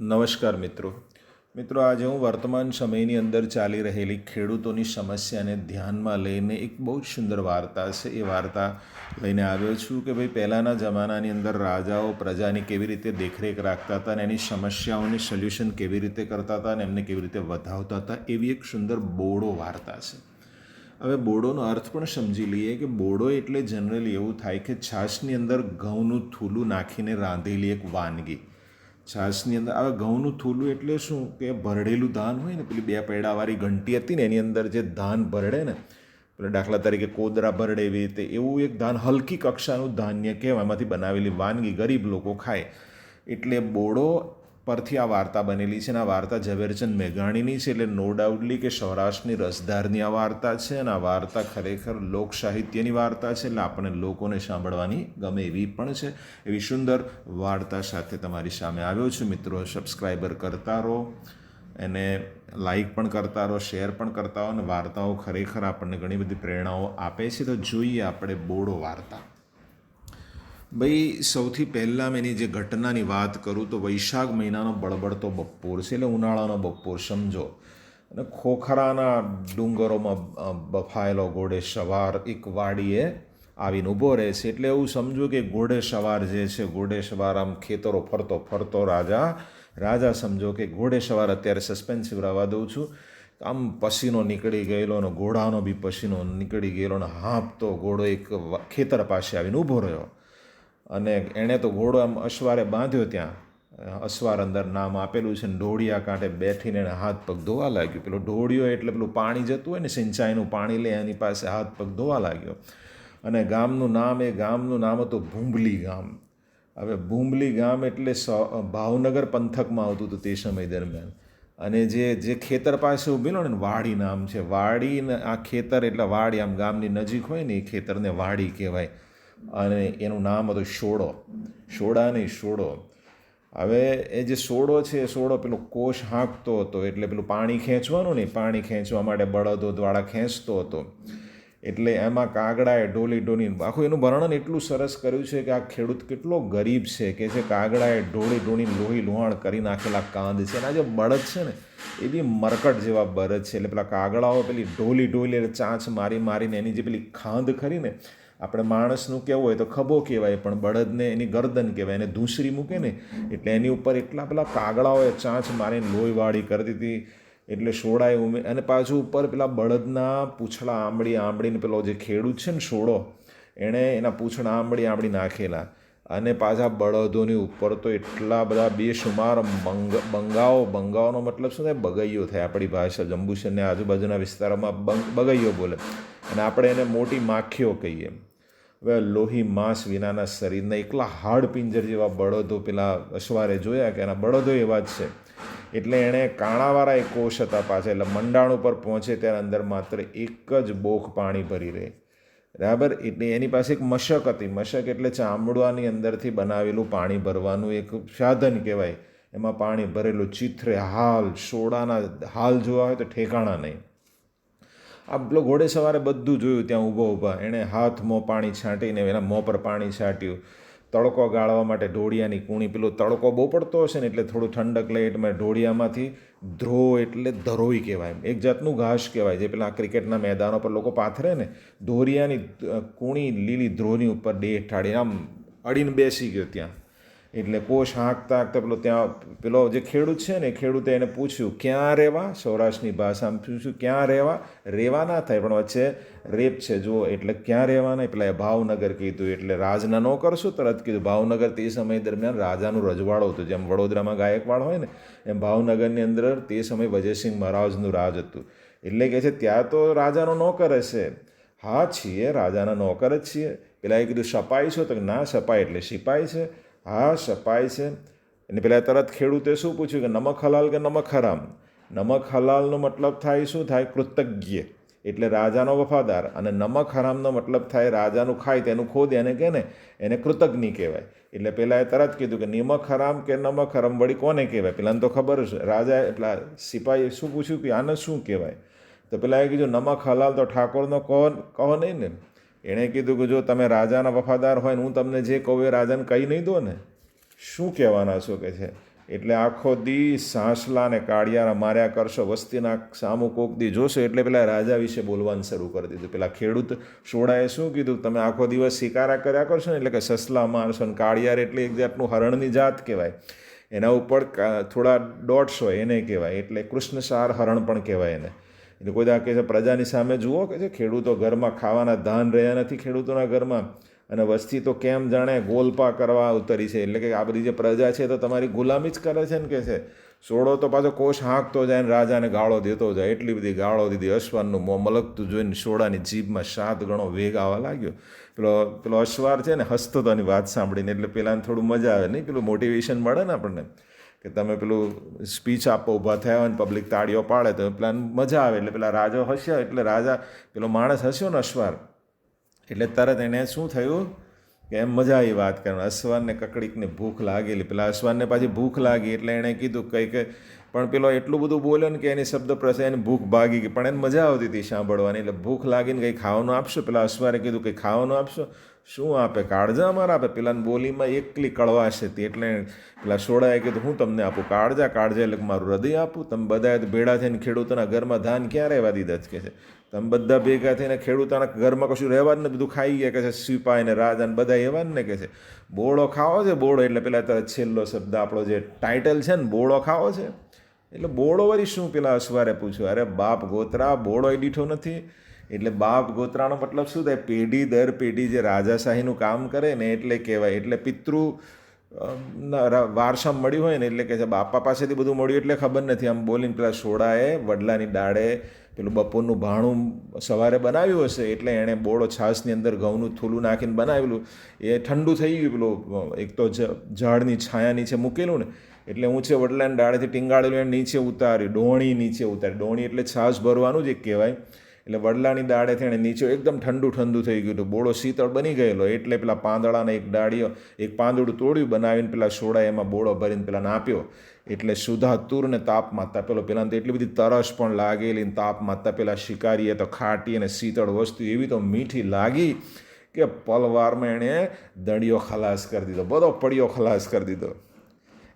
નમસ્કાર મિત્રો. મિત્રો, આજે હું વર્તમાન સમયની અંદર ચાલી રહેલી ખેડૂતોની સમસ્યાને ધ્યાનમાં લઈને એક બહુ જ સુંદર વાર્તા છે. એ વાર્તા લઈને આવ્યો છું કે ભાઈ, પહેલાંના જમાનાની અંદર રાજાઓ પ્રજાની કેવી રીતે દેખરેખ રાખતા હતા અને એની સમસ્યાઓની સોલ્યુશન કેવી રીતે કરતા હતા અને એમને કેવી રીતે વધાવતા હતા, એવી એક સુંદર બોડો વાર્તા છે. હવે બોડોનો અર્થ પણ સમજી લઈએ કે બોડો એટલે જનરલી એવું થાય કે છાશની અંદર ઘઉંનું થૂલું નાખીને રાંધેલી એક વાનગી. છાશની અંદર હવે ઘઉંનું થૂલું એટલે શું કે ભરડેલું ધાન હોય ને, પેલી બે પૈડાવાળી ઘંટી હતી ને, એની અંદર જે ધાન ભરડે ને, પેલા દાખલા તરીકે કોદરા ભરડે એવી રીતે, એવું એક ધાન હલકી કક્ષાનું ધાન્ય કહેવાય, એમાંથી બનાવેલી વાનગી ગરીબ લોકો ખાય. એટલે બોડો પરથી આ વાર્તા બનેલી છે અને આ વાર્તા ઝવેરચંદ મેઘાણીની છે એટલે નો ડાઉટલી કે સૌરાષ્ટ્રની રસધારની આ વાર્તા છે અને આ વાર્તા ખરેખર લોક સાહિત્યની વાર્તા છે એટલે આપણને લોકોને સાંભળવાની ગમે એવી પણ છે. એવી સુંદર વાર્તા સાથે તમારી સામે આવ્યો છું. મિત્રો સબસ્ક્રાઈબર કરતા રહો એને લાઈક પણ કરતા રહો શેર પણ કરતા રહો અને વાર્તાઓ ખરેખર આપણને ઘણી બધી પ્રેરણાઓ આપે છે. તો જોઈએ આપણે બોડો વાર્તા. ભાઈ, સૌથી પહેલાં મેં એની જે ઘટનાની વાત કરું તો વૈશાખ મહિનાનો બળબડતો બપોર છે, એટલે ઉનાળાનો બપોર, સમજો. અને ખોખરાના ડુંગરોમાં બફાયેલો ઘોડે સવાર એક વાડીએ આવીને ઊભો રહે છે, એટલે એવું સમજો કે ઘોડે સવાર જે છે, ઘોડે સવાર આમ ખેતરો ફરતો ફરતો રાજા રાજા સમજો કે ઘોડે સવાર અત્યારે સસ્પેન્સિવ રહેવા દઉં છું. આમ પસીનો નીકળી ગયેલો અને ઘોડાનો બી પસીનો નીકળી ગયેલો અને હાંપતો ઘોડો એક ખેતર પાસે આવીને ઊભો રહ્યો. અને એણે તો ઘોડો આમ અશ્વારે બાંધ્યો ત્યાં. અશ્વાર અંદર નામ આપેલું છે ને ઢોળિયા કાંઠે બેઠીને એને હાથ પગ ધોવા લાગ્યો. પેલો ઢોળિયો એટલે પેલું પાણી જતું હોય ને સિંચાઈનું પાણી લે, એની પાસે હાથ પગ ધોવા લાગ્યો. અને ગામનું નામ, એ ગામનું નામ હતું ભૂંબલી ગામ. હવે ભૂંબલી ગામ એટલે ભાવનગર પંથકમાં આવતું હતું તે સમય દરમિયાન. અને જે જે ખેતર પાસે ઊભેલો ને વાડી નામ છે. વાડીને આ ખેતર એટલે વાડી આમ ગામની નજીક હોય ને, એ ખેતરને વાડી કહેવાય. અને એનું નામ હતું શોડો. શોડા નહીં શોડો. હવે એ જે સોડો છે, એ સોડો પેલો કોષ હાંકતો હતો એટલે પેલું પાણી ખેંચવાનું નહીં પાણી ખેંચવા માટે બળદો દ્વારા ખેંચતો હતો. એટલે એમાં કાગડાએ ઢોલી ઢોલી આખું એનું વર્ણન એટલું સરસ કર્યું છે કે આ ખેડૂત કેટલો ગરીબ છે કે જે કાગડાએ ઢોળી ઢોળીને લોહી લોહાણ કરી નાખેલા કાંદ છે એના જે બળદ છે ને, એ બી મરકટ જેવા બળદ છે. એટલે પેલા કાગડાઓ પેલી ઢોલી ઢોલી ચાંચ મારી મારીને એની જે પેલી ખાંદ ખરી ને, આપણે માણસનું કહેવું હોય તો ખભો કહેવાય, પણ બળદને એની ગરદન કહેવાય, એને ધૂસરી મૂકે ને, એટલે એની ઉપર એટલા પેલા કાગડાઓએ ચાંચ મારીને લોહીવાળી કરી દીધી. એટલે સોડાએ ઉમે અને પાછું ઉપર પેલા બળદના પૂંછડા આંબળી આંબળીને પેલો જે ખેડૂત છે ને સોડો એણે એના પૂંછડા આંબળી આંબળી નાખેલા. અને પાછા બળદોની ઉપર તો એટલા બધા બેશુમાર મંગ બંગાઓ બંગાઓનો મતલબ શું થાય? બગૈયો થાય આપણી ભાષા. જંબુસરને આજુબાજુના વિસ્તારોમાં બગૈયો બોલે. અને આપણે એને મોટી માખીઓ કહીએ. હવે લોહી માંસ વિનાના શરીરના એકલા હાડ પિંજર જેવા બળદો પેલા અશ્વારે જોયા કે એના બળદો એવા જ છે. એટલે એણે કાણાવાળા એક કોષ હતા પાછા એટલે મંડાણ ઉપર પહોંચે ત્યારે અંદર માત્ર એક જ બોખ પાણી ભરી રહે. બરાબર? એટલે એની પાસે એક મશક હતી. મશક એટલે ચામડવાની અંદરથી બનાવેલું પાણી ભરવાનું એક સાધન કહેવાય. એમાં પાણી ભરેલું ચિત્રે હાલ, સોડાના હાલ જોવા હોય તો ઠેકાણા નહીં. આ ઘોડે સવારે બધું જોયું, ત્યાં ઊભો ઊભા. એણે હાથ મોં પાણી છાંટીને એના મોં પર પાણી છાંટ્યું. તડકો ગાળવા માટે ઢોળિયાની કૂણી. પેલો તડકો બહુ પડતો હશે ને એટલે થોડું ઠંડક લઈ એટલે ઢોળિયામાંથી ધ્રો એટલે ધરોઈ કહેવાય એક જાતનું ઘાસ કહેવાય જે પેલા ક્રિકેટના મેદાનો પર લોકો પાથરે ને ધોરિયાની કૂણી લીલી ધ્રોની ઉપર ડે ઠાડી આમ અડીને બેસી ગયો ત્યાં. એટલે કોષ હાંકતા હાંકતા પેલો ત્યાં, પેલો જે ખેડૂત છે ને ખેડૂતે એને પૂછ્યું, ક્યાં રહેવા સૌરાષ્ટ્રની ભાષામાં પૂછ્યું, ક્યાં રહેવા રહેવા ના થાય, પણ વચ્ચે રેપ છે, જુઓ, એટલે ક્યાં રહેવાના પેલા એ ભાવનગર કીધું, એટલે રાજના ન કરશું? તરત કીધું, ભાવનગર તે સમય દરમિયાન રાજાનું રજવાડો હતું, જેમ વડોદરામાં ગાયકવાડ હોય ને, એમ ભાવનગરની અંદર તે સમયે વજયસિંહ મહારાજનું રાજ હતું. એટલે કે છે, ત્યાં તો રાજાનો નોકર હશે. હા, છીએ, રાજાના નોકર જ છીએ. પેલા એ કીધું, સપાઈ છો? તો ના, સપાઈ એટલે સિપાઈ છે. હા, સપાઈ છે. એને પેલા તરત ખેડૂતે શું પૂછ્યું કે નમક હલાલ કે નમક હરામ? નમક હલાલનો મતલબ થાય શું? થાય કૃતજ્ઞ. એટલે રાજાનો વફાદાર. અને નમક હરામનો મતલબ થાય રાજાનું ખાય તેનું ખોદ એને કહે ને? એને કૃતજ્ઞ કહેવાય. એટલે પેલા એ તરત કીધું કે નિમક હરામ કે નમક હરામ વળી કોને કહેવાય? પેલાને તો ખબર છે રાજા એટલા સિપાહીએ શું પૂછ્યું કે આને શું કહેવાય? તો પેલા એ કીધું નમક હલાલ તો ઠાકોરનો કહો કહો નહીં ને? એણે કીધું કે જો તમે રાજાના વફાદાર હોય ને હું તમને જે કહું એ રાજાને કહી નહીં દો ને. શું કહેવાના છો કે છે? એટલે આખો દી સાંસલા ને કાળિયારા માર્યા કરશો, વસ્તીના સામુ કોક દી જોશો, એટલે પેલા રાજા વિશે બોલવાનું શરૂ કરી દીધું. પેલા ખેડૂત સોડાએ શું કીધું? તમે આખો દિવસ શિકારા કર્યા કરશો ને એટલે કે સસલા મારશો ને કાળિયાર એટલે એક જાતનું હરણની જાત કહેવાય. એના ઉપર થોડા ડોટ્સ હોય એને કહેવાય. એટલે કૃષ્ણસાર હરણ પણ કહેવાય એને. એટલે કોઈ દા કહે છે, પ્રજાની સામે જુઓ કે છે ખેડૂતો ઘરમાં ખાવાના ધાન રહ્યા નથી ખેડૂતોના ઘરમાં. અને વસ્તી તો કેમ જાણે ગોલપા કરવા ઉતરી છે? એટલે કે આ બધી જે પ્રજા છે તો તમારી ગુલામી જ કરે છે ને કે છે? સોડો તો પાછો કોષ હાંકતો જાય ને રાજાને ગાળો દેતો જાય. એટલી બધી ગાળો દીધી અશ્વાનનું મોં મલકતું જોઈને સોડાની જીભમાં સાત ગણો વેગ આવવા લાગ્યો. પેલો પેલો અશ્વાર છે ને હસતો તોની વાત સાંભળીને એટલે પેલાને થોડું મજા આવે. નહીં, પેલું મોટિવેશન મળે ને આપણને? કે તમે પેલું સ્પીચ આપો, ઊભા થયા હોય ને પબ્લિક તાળીઓ પાડે તો પેલા મજા આવે. એટલે પેલા રાજો હસ્યો, એટલે રાજા પેલો માણસ હસ્યો ને અશ્વાર એટલે તરત એણે શું થયું કે એમ મજા આવી વાત કરવાની. અશ્વાનને કકડીકને ભૂખ લાગેલી. પેલા અશ્વાનને પાછી ભૂખ લાગી એટલે એણે કીધું કંઈક, પણ પેલો એટલું બધું બોલ્યો ને કે એની શબ્દ પ્રસે એની ભૂખ ભાગી ગઈ. પણ એને મજા આવતી હતી સાંભળવાની. એટલે ભૂખ લાગીને કંઈ ખાવાનું આપશો? પેલા અશ્વારે કીધું, કંઈ ખાવાનું આપશો? શું આપે? કાળજા અમારા આપે? પેલાની બોલીમાં એકલી કળવાશ હતી એટલે પેલા સોડાએ કીધું, હું તમને આપું કાળજા કાળજા એટલે મારું હૃદય આપું. તમે બધાએ તો ભેળા થઈને ખેડૂતોના ઘરમાં ધાન ક્યાં રહેવા દીધા? જ કે છે. તમે બધા ભેગા થઈને ખેડૂતોના ઘરમાં કશું રહેવા જ ને બધું ખાઈ ગયા કે છે. સિપાઈ ને રાજા ને બધા એવા જ ને કે છે. બોળો ખાવો છે? બોળો. એટલે પેલા તો છેલ્લો શબ્દ આપણો જે ટાઇટલ છે ને, બોળો ખાવો છે. એટલે બોળો વળી શું પેલા અસવારે પૂછ્યું? અરે બાપ ગોતરા, બોળો એ દીઠો નથી. એટલે બાપ ગોત્રાનો મતલબ શું થાય? પેઢી દર પેઢી જે રાજાશાહીનું કામ કરે ને એટલે કહેવાય. એટલે પિતૃ વારસામાં મળ્યું હોય ને એટલે કે બાપા પાસેથી બધું મળ્યું એટલે ખબર નથી. આમ બોલીને પેલા સોડાએ, વડલાની ડાળે પેલું બપોરનું ભાણું સવારે બનાવ્યું હશે એટલે એણે બોળો છાશની અંદર ઘઉંનું થૂલું નાખીને બનાવેલું. એ ઠંડુ થઈ ગયું પેલું, એક તો ઝાડની છાયા નીચે મૂકેલું ને એટલે ઊંચે વડલાની ડાળેથી ટીંગાડેલું એને નીચે ઉતાર્યું, ડોણી નીચે ઉતારી ડોણી એટલે છાશ ભરવાનું જ એક કહેવાય. એટલે વડલાની દાળેથી એણે નીચે એકદમ ઠંડુ ઠંડુ થઈ ગયું હતું. બોળો શીતળ બની ગયેલો. એટલે પેલા પાંદડાને એક ડાળીઓ, એક પાંદડું તોડ્યું, બનાવીને પેલા સોડા એમાં બોળો ભરીને પેલાને આપ્યો. એટલે સુધા તુર ને તાપ માતા પેલો પેલા તો એટલી બધી તરસ પણ લાગેલી તાપ માતા પેલા શિકારીએ તો ખાટી અને શીતળ વસ્તુ એવી તો મીઠી લાગી કે પલવારમાં એણે દડિયો ખલાસ કરી દીધો. બધો પડિયો ખલાસ કરી દીધો.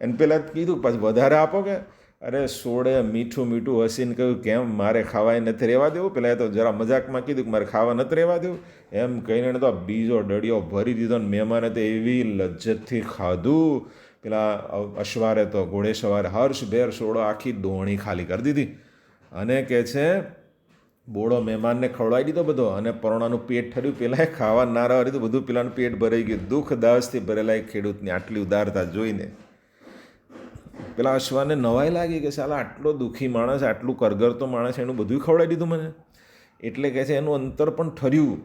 એને પહેલાં કીધું, પછી વધારે આપો કે અરે સોડે મીઠું મીઠું હસીને કહ્યું, કેમ મારે ખાવાય નથી રહેવા દેવું? પેલા એ તો જરા મજાકમાં કીધું કે, મારે ખાવા નથી રહેવા દેવું. એમ કહીને તો બીજો ડળિયો ભરી દીધો ને મહેમાને તો એવી લજ્જતથી ખાધું. પેલા અશ્વારે તો ઘોડે સવારે હર્ષભેર સોડો આખી દોણી ખાલી કરી દીધી અને કે છે બોળો મહેમાનને ખવડાવી દીધો બધો અને પરોણાનું પેટ ઠર્યું. પેલા ખાવા નારા તો બધું પેલાનું પેટ ભરાઈ ગયું. દુઃખ દાસથી ભરેલા એ ખેડૂતની આટલી ઉદારતા જોઈને પેલા અશ્વાને નવાઈ લાગી કે સાલા આટલો દુઃખી માણસ, આટલું કરગરતો માણસ, એનું બધું ખવડાવી દીધું મને. એટલે કહે છે, એનું અંતર પણ ઠર્યું.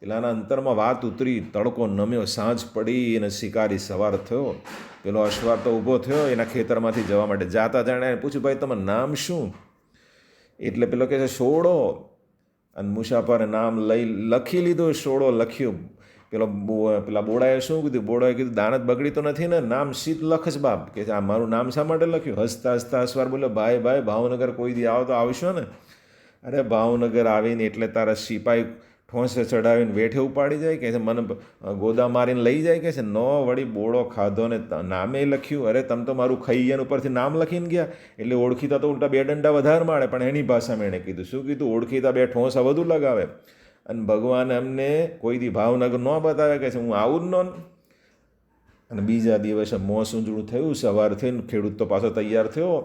પેલાના અંતરમાં વાત ઉતરી, તડકો નમ્યો, સાંજ પડી અને શિકારી સવાર થયો. પેલો અશ્વાર તો ઊભો થયો, એના ખેતરમાંથી જવા માટે જાતા જાણે પૂછ્યું, ભાઈ, તમારું નામ શું? એટલે પેલો કહે છે સોડો અને મુસાફરે નામ લઈ, લખી લીધું સોડો લખ્યું. પેલો પેલા બોડાએ શું કીધું? બોડાએ કીધું, દાનત બગડી તો નથી ને? નામ શીત લખસ બાપ. કે આ મારું નામ શા માટે લખ્યું? હસતા હસતા હસવાર બોલ્યો, ભાઈ ભાઈ, ભાવનગર કોઈ દી આવો તો આવશો ને? અરે, ભાવનગર આવીને એટલે તારા સિપાઈ ઠોંસે ચડાવીને વેઠે ઉપાડી જાય? કે છે, મને ગોદા મારીને લઈ જાય? કે છે, નો વળી બોળો ખાધો ને નામે લખ્યું. અરે, તમે તો મારું ખૈયાન ઉપરથી નામ લખીને ગયા. એટલે ઓળખીતા તો ઉલટા બે દંડા વધારે મારે પણ એની ભાષામાં એણે કીધું. શું કીધું? ઓળખીતા બે ઠોંસા વધુ લગાવે. અને ભગવાન અમને કોઈ દી ભાવનગર ન બતાવે કે છે, હું આવું જ ન અને બીજા દિવસે મોં સૂંજળું થયું, સવાર થઈને ખેડૂત તો પાછો તૈયાર થયો.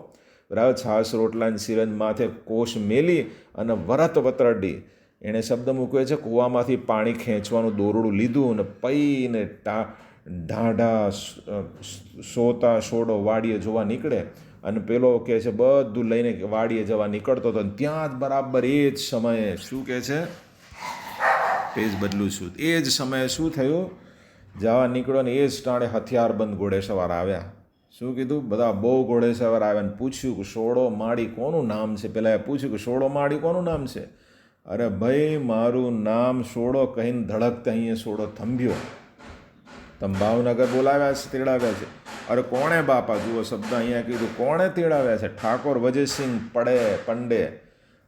બરાબર છાસ રોટલાની સિરંજ માથે કોષ મેલી અને વરત વતરડી. એણે શબ્દ મૂક્યો છે, કૂવામાંથી પાણી ખેંચવાનું દોરડું લીધું અને પૈને ટા, ઢાઢા સોતા, સોડો, વાડીએ જોવા નીકળે. અને પેલો કહે છે, બધું લઈને વાડીએ જવા નીકળતો હતો ત્યાં જ બરાબર એ જ સમયે શું કહે છે પેજ બદલું છું. એ જ સમયે શું થયું? જવા નીકળ્યો ને એ જ ટાણે હથિયારબંધ ઘોડેસવાર આવ્યા. શું કીધું? બધા બહુ ઘોડેસવાર આવ્યા ને પૂછ્યું કે સોડો માળી કોનું નામ છે? પહેલાં એ પૂછ્યું કે સોડો માળી કોનું નામ છે? અરે ભાઈ, મારું નામ સોડો કહીને ધડકતા અહીંયા સોડો થંભ્યો. તમે ભાવનગર બોલાવ્યા છે, તેડાવ્યા છે. અરે કોણે બાપા, જુઓ શબ્દ અહીંયા કીધું. કોણે તેડાવ્યા છે? ઠાકોર વજયસિંહ પડે, પંડે.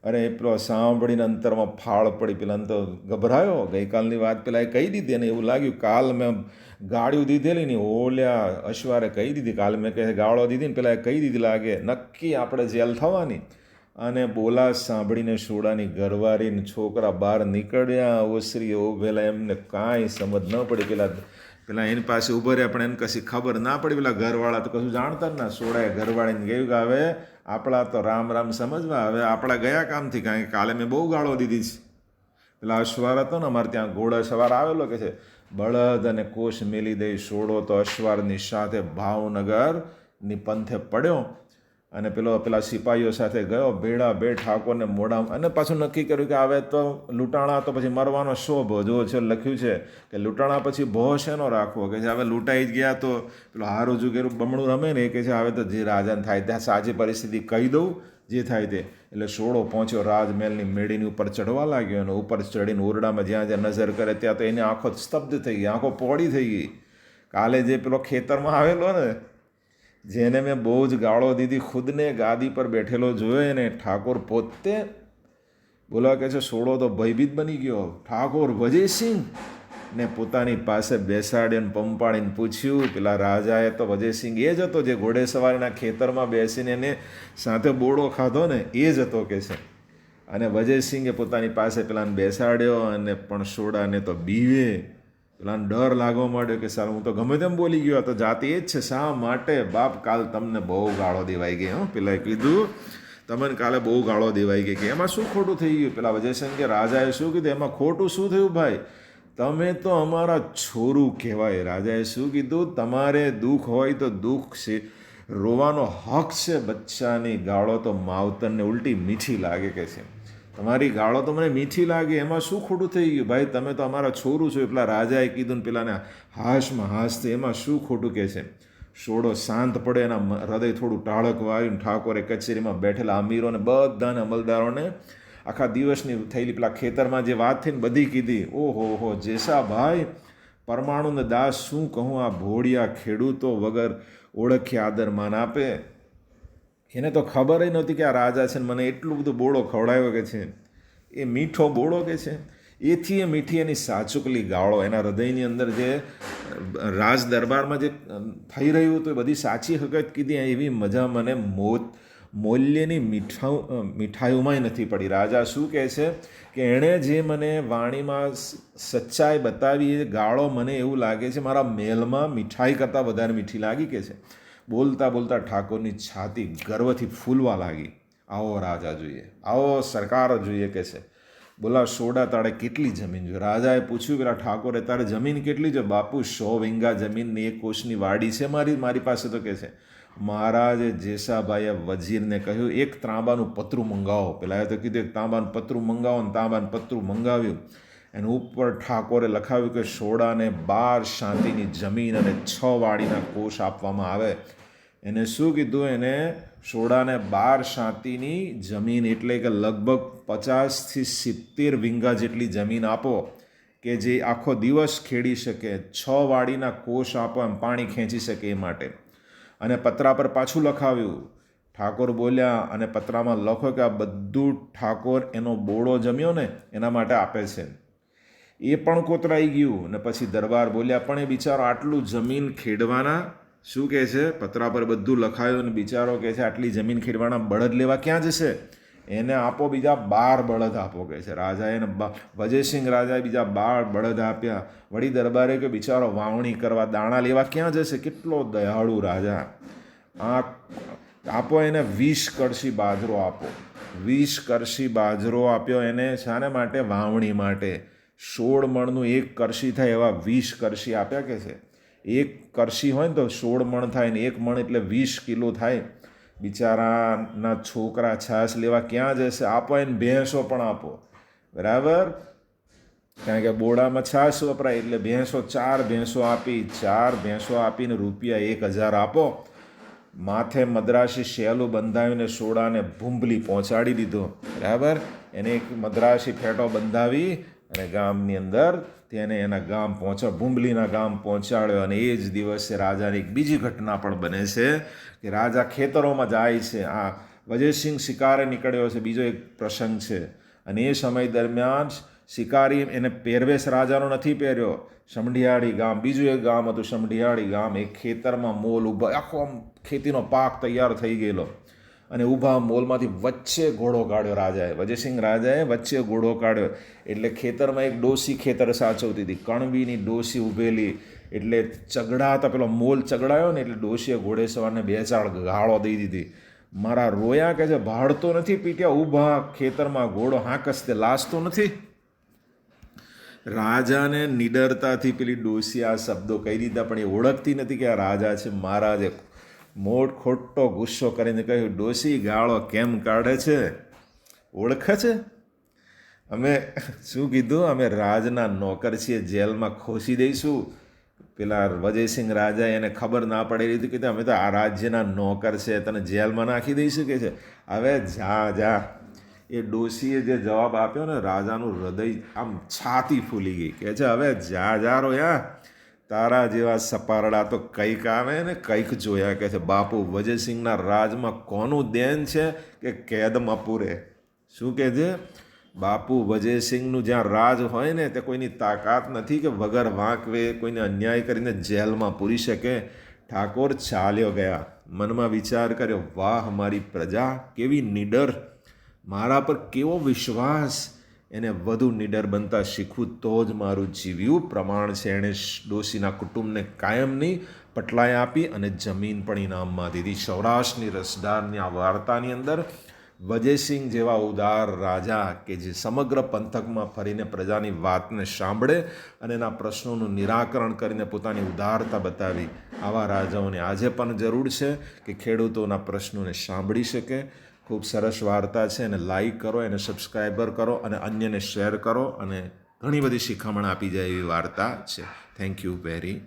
અરે, પેલો સાંભળીને અંતરમાં ફાળ પડી. પેલા તો ગભરાયો. ગઈકાલની વાત પેલા એ કહી દીધી અને એવું લાગ્યું, કાલ મેં ગાળ્યું દીધેલી ને ઓલ્યા અશ્વારે કહી દીધી. કાલ મેં કહે, ગાળો દીધી ને પેલા એ કહી દીધી લાગે, નક્કી આપણે જેલ થવાની. અને બોલા સાંભળીને સોડાની ઘરવારીને છોકરા બહાર નીકળ્યા. ઓસરી ઉભેલા એમને કાંઈ સમજ ન પડી. પેલા પેલા એની પાસે ઊભો રહ્યા, પણ એને કશી ખબર ના પડી. પેલા ઘરવાળા તો કશું જાણતા જ ના. સોડાએ ઘરવાળીને ગયું કે હવે આપણા તો રામ રામ સમજવા, હવે આપણા ગયા કામથી, કારણ કે કાલે મેં બહુ ગાળો દીધી છે. પેલા અશ્વાર હતો ને, અમારે ત્યાં ઘોડા સવાર આવેલો કે છે, બળદ અને કોષ મેલી દઈ સોડો તો અશ્વારની સાથે ભાવનગરની પંથે પડ્યો. અને પેલો પેલા સિપાહીઓ સાથે ગયો, ભેળા બે ઠાકોરને મોઢા અને પાછું નક્કી કર્યું કે હવે તો લૂંટાણા તો પછી મરવાનો શો ભો જો છે, લખ્યું છે કે લૂંટાણા પછી ભો શેનો રાખવો, કે છે હવે લૂંટાઈ જ ગયા તો પેલો હારું જુગેરું બમણું રમે ને કે છે હવે તો જે રાજાને થાય ત્યાં સાચી પરિસ્થિતિ કહી દઉં, જે થાય તે. એટલે સોળો પહોંચ્યો, રાજમહેલની મેળીની ઉપર ચડવા લાગ્યો અને ઉપર ચડીને ઓરડામાં જ્યાં જ્યાં નજર કરે ત્યાં તો એની આંખો સ્તબ્ધ થઈ ગઈ, આંખો પોળી થઈ ગઈ. કાલે જે પેલો ખેતરમાં આવેલો ને જેને મેં બહુ જ ગાળો દીધી, ખુદને ગાદી પર બેઠેલો જોયો ને ઠાકોર પોતે બોલા કે છે સોળો તો ભયભીત બની ગયો. ઠાકોર વજયસિંહ ને પોતાની પાસે બેસાડીને પંપાડીને પૂછ્યું, પેલા રાજાએ તો વજયસિંહ એ જ હતો જે ઘોડેસવારીના ખેતરમાં બેસીને એને સાથે બોડો ખાધો ને, એ જ હતો કે છે. અને વજયસિંહે પોતાની પાસે પેલાને બેસાડ્યો અને પણ સોડાને તો બીવે. પેલાને ડર લાગવા માંડ્યો કે સારું, હું તો ગમે તેમ બોલી ગયો તો જાતિ એ જ છે, શા માટે બાપ કાલ તમને બહુ ગાળો દેવાઈ ગઈ, હં? પેલાએ કીધું, તમને કાલે બહુ ગાળો દેવાઈ ગઈ કે એમાં શું ખોટું થઈ ગયું? પેલા વજયસિંહ કે, રાજાએ શું કીધું? એમાં ખોટું શું થયું ભાઈ? તમે તો અમારા છોરું કહેવાય. રાજાએ શું કીધું? તમારે દુઃખ હોય તો દુઃખ છે, રોવાનો હક છે, બચ્ચાની. ગાળો તો માવતરને ઉલટી મીઠી લાગે કે છે. તમારી ગાળો તો મને મીઠી લાગે, એમાં શું ખોટું થઈ ગયું? ભાઈ, તમે તો અમારા છોરું છો પેલા રાજાએ કીધું ને પેલાને, હાશમાં હાસથી એમાં શું ખોટું કહે છે? સોડો શાંત પડે, એના હૃદય થોડું ટાળક આવ્યું ઠાકોરે કચેરીમાં બેઠેલા અમીરોને બધાને, અમલદારોને, આખા દિવસની થયેલી પેલા ખેતરમાં જે વાત થઈને બધી કીધી, ઓહો, હો, જેસા ભાઈ, પરમાણુને દાસ શું કહું? આ ભોળિયા ખેડૂતો વગર ઓળખી, આદર માન આપે. એને તો ખબર જ નહોતી કે આ રાજા છે ને મને એટલું બધું બોળો ખવડાવ્યો કે છે. એ મીઠો બોળો કે છે. એથી એ મીઠી એની સાચુકલી ગાળો. એના હૃદયની અંદર જે રાજ દરબારમાં જે થઈ રહ્યું હતું એ બધી સાચી હકત કીધી. એવી મજા મને મોત, મૂલ્યની મીઠાઉ મીઠાઈઓમાંય નથી પડી. રાજા શું કહે છે કે એણે જે મને વાણીમાં સચ્ચાઈ બતાવી એ ગાળો મને એવું લાગે છે મારા મેલમાં મીઠાઈ કરતાં વધારે મીઠી લાગી કે છે. બોલતા બોલતા ઠાકોરની છાતી ગર્વથી ફૂલવા લાગી. આવો રાજા જોઈએ, આવો સરકાર જોઈએ કે છે. બોલા, સોડા તાળે કેટલી જમીન જોઈએ? રાજાએ પૂછ્યું, પેલા ઠાકોરે, તારે જમીન કેટલી છે બાપુ, સો વીંગા જમીનની એક કોષની વાડી છે મારી મારી પાસે તો કે છે. મહારાજે જેસાભાઈએ વજીરને કહ્યું, એક ત્રાંબાનું પતરું મંગાવો. પેલા એ તો કીધું, એક તાંબાનું પતરું મંગાવો ને તાંબાનું પતરું મંગાવ્યું. એની ઉપર ઠાકોરે લખાવ્યું કે સોડાને બાર શાંતિની જમીન અને છ વાડીના કોષ આપવામાં આવે. એને શું કીધું? એને સોડાને બાર શાંતિની જમીન એટલે કે લગભગ પચાસથી સિત્તેર વિંગા જેટલી જમીન આપો કે જે આખો દિવસ ખેડી શકે, છ વાડીના કોષ આપો એમ પાણી ખેંચી શકે એ માટે. અને પતરા પર પાછું લખાવ્યું. ઠાકોર બોલ્યા અને પતરામાં લખો કે આ બધું ઠાકોર એનો બોળો જમ્યો ને, એના માટે આપે છે. એ પણ કોતરાઈ ગયું. ને પછી દરબાર બોલ્યા, પણ એ બિચારો આટલું જમીન ખેડવાના? શું કહે છે? પતરા પર બધું લખાયું ને બિચારો કહે છે, આટલી જમીન ખેડવાના બળદ લેવા ક્યાં જશે? એને આપો બીજા બાર બળદ આપો કહે છે. રાજાએ એને વજયસિંહ રાજાએ બીજા બાર બળદ આપ્યા. વળી દરબારે કે બિચારો વાવણી કરવા દાણા લેવા ક્યાં જશે? કેટલો દયાળુ રાજા. આ આપો એને વીસ કરશી બાજરો આપો. વીસ કરશી બાજરો આપ્યો એને શાને માટે? વાવણી માટે. સોળ મણનું એક કરશી થાય એવા વીસ કરશી આપ્યા કે છે? એક કરશી હોય ને તો સોળ મણ થાય ને એક મણ એટલે વીસ કિલો થાય. બિચારાના છોકરા છાસ લેવા ક્યાં જશે? આપો એને ભેંસો પણ આપો. બરાબર? કારણ કે બોડામાં છાશ વપરાય એટલે ભેંસો ચાર ભેંસો આપી, ચાર ભેંસો આપીને રૂપિયા એક હજાર આપો. માથે મદ્રાસી શેલું બંધાવીને સોડાને ભૂંભલી પહોંચાડી દીધો. બરાબર? એને એક મદ્રાસી ફેટો બંધાવી અને ગામની અંદર તેને એના ગામ પહોંચા ભૂંબલીના ગામ પહોંચાડ્યો અને એ જ દિવસે રાજાની એક બીજી ઘટના પણ બને છે કે રાજા ખેતરોમાં જાય છે. આ વજયસિંહ શિકારે નીકળ્યો છે, બીજો એક પ્રસંગ છે. અને એ સમય દરમિયાન શિકારી એને પહેરવેશ રાજાનો નથી પહેર્યો. સમઢિયાળી ગામ, બીજું એક ગામ હતું સમઢિયાળી ગામ. એ ખેતરમાં મોલ ઊભા આખો આમ ખેતીનો પાક તૈયાર થઈ ગયેલો. અને ઊભા મોલમાંથી વચ્ચે ઘોડો કાઢ્યો રાજાએ, વજયસિંહ રાજાએ વચ્ચે ઘોડો કાઢ્યો. એટલે ખેતરમાં એક ડોસી ખેતર સાચવતી હતી. કણવીની ડોસી ઊભેલી એટલે ચગડાતા પેલો મોલ ચગડાયો ને એટલે ડોસીએ ઘોડે સવારને બે ચાર ગાળો દઈ દીધી. મારા રોયા કે જે ભાડતો નથી પીટ્યા, ઊભા ખેતરમાં ઘોડો હાંકસ, તે લાસતો નથી. રાજાને નિડરતાથી પેલી ડોસી આ શબ્દો કહી દીધા, પણ એ ઓળખતી નથી કે આ રાજા છે, મહારાજે મોટ ખોટો ગુસ્સો કરીને કહ્યું ડોસી ગાળો કેમ કાઢે છે? ઓળખે છે? અમે શું કીધું? અમે રાજના નોકર છીએ, જેલમાં ખોસી દઈશું. પેલા વજયસિંહ રાજા એને ખબર ના પડેલી હતી કે અમે તો આ રાજ્યના નોકર છે, તને જેલમાં નાખી દઈશું કે છે. હવે જા જા. એ ડોસીએ જે જવાબ આપ્યો ને, રાજાનું હૃદય આમ છાતી ફૂલી ગઈ. કે છે, હવે જા જા, રોયા. તારા જેવા સપારડા તો કંઈક આવે ને કંઈક જોયા કે છે. બાપુ વજયસિંહના રાજમાં કોનું દેન છે કે કેદમાં પૂરે શું કહે છે? બાપુ વજયસિંહનું જ્યાં રાજ હોય ને તે કોઈની તાકાત નથી કે વગર વાંકવે, કોઈને અન્યાય કરીને જેલમાં પૂરી શકે. ઠાકોર ચાલ્યો ગયા. મનમાં વિચાર કર્યો, વાહ, મારી પ્રજા, કેવી નિડર. મારા પર કેવો વિશ્વાસ. એને વધુ નિડર બનતા શીખવું તો જ મારું જીવ્યું. પ્રમાણ છે એણે ડોશીના કુટુંબને કાયમની પટલાય આપી અને જમીન પણ ઇનામમાં દીધી. સૌરાષ્ટ્રની રસદારની આ વાર્તાની અંદર વજયસિંહ જેવા ઉદાર રાજા કે જે સમગ્ર પંથકમાં ફરીને પ્રજાની વાતને સાંભળે અને એના પ્રશ્નોનું નિરાકરણ કરીને પોતાની ઉદારતા બતાવી, આવા રાજાઓને આજે પણ જરૂર છે કે ખેડૂતોના પ્રશ્નોને સાંભળી શકે. ખૂબ સરસ વાર્તા છે એને લાઈક કરો, એને સબસ્ક્રાઈબર કરો અને અન્યને શેર કરો અને ઘણી બધી શિખામણ આપી જાય એવી વાર્તા છે. Thank you very